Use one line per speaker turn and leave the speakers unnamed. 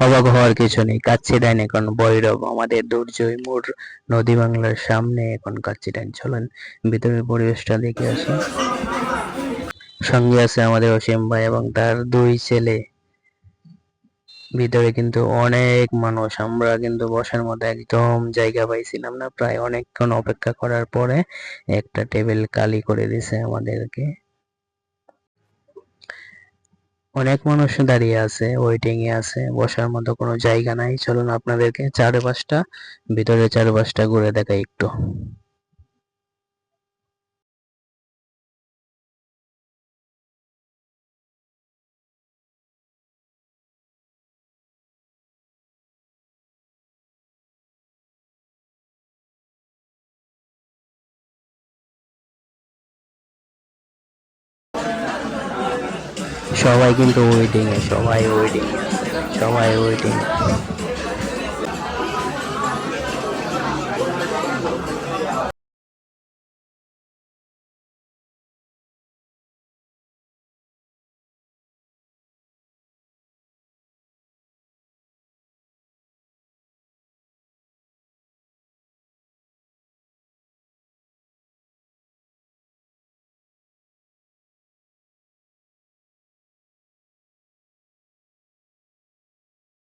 অবাক হওয়ার কিছু নেই। কাচ্চি ডাইন এখন বৈরব আমাদের দুর্জয় মোড়, নদী বাংলার সামনে এখন কাচ্চি ডাইন। চলেন, ভিতরের পরিবেশটা দেখে আসি। সঙ্গে আছে আমাদের অসীম ভাই এবং তার দুই ছেলে। ভিতরে কিন্তু অনেক মানুষ, আমরা কিন্তু বসার মতো একদম জায়গা পাইছিলাম না। প্রায় অনেকক্ষণ অপেক্ষা করার পরে একটা টেবিল খালি করে দিছে আমাদেরকে। অনেক মানুষ দাঁড়িয়ে আছে ওয়েটিং এ আছে, বসার মতো কোনো জায়গা নাই। চলুন আপনাদেরকে চারপাশটা ভিতরে চারপাশটা ঘুরে দেখাই একটু। সবাই কিন্তু ওয়েটিং এ সবাই ওয়েটিং সবাই ওয়েটিং